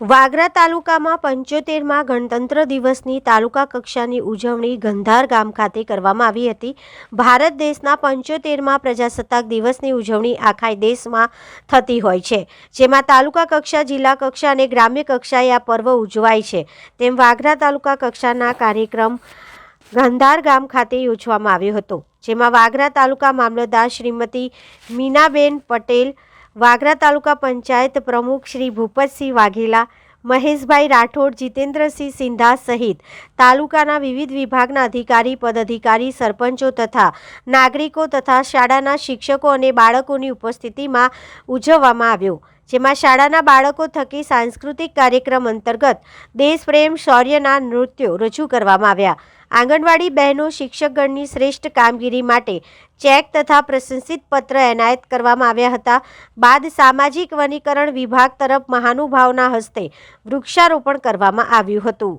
વાગરા તાલુકામાં પંચોતેરમાં ગણતંત્ર દિવસની તાલુકા કક્ષાની ઉજવણી ગંધાર ગામ ખાતે કરવામાં આવી હતી. ભારત દેશના પંચોતેરમાં પ્રજાસત્તાક દિવસની ઉજવણી આખા દેશમાં થતી હોય છે, જેમાં તાલુકા કક્ષા, જિલ્લા કક્ષા અને ગ્રામ્ય કક્ષાએ આ પર્વ ઉજવાય છે. તેમ વાગરા તાલુકા કક્ષાના કાર્યક્રમ ગંધાર ગામ ખાતે યોજવામાં આવ્યો હતો, જેમાં વાગરા તાલુકા મામલતદાર શ્રીમતી મીનાબેન પટેલ વાગરા તાલુકા પંચાયત પ્રમુખ શ્રી ભૂપતસિંહ વાઘેલા, મહેશભાઈ રાઠોડ, જીતેન્દ્રસિંહ સિંધા સહિત તાલુકાના વિવિધ વિભાગના અધિકારી, પદાધિકારી, સરપંચો તથા નાગરિકો તથા શાળાના શિક્ષકો અને બાળકોની ઉપસ્થિતિમાં ઉજવવામાં આવ્યો. જેમાં શાળાના બાળકો થકી સાંસ્કૃતિક કાર્યક્રમ અંતર્ગત દેશપ્રેમ, શૌર્યના નૃત્યો રજૂ કરવામાં આવ્યા. આંગણવાડી બહેનો, શિક્ષકગણની શ્રેષ્ઠ કામગીરી માટે ચેક તથા પ્રશંસિત પત્ર એનાયત કરવામાં આવ્યા હતા. બાદ સામાજિક વનીકરણ વિભાગ તરફ મહાનુભાવના હસ્તે વૃક્ષારોપણ કરવામાં આવ્યું હતું.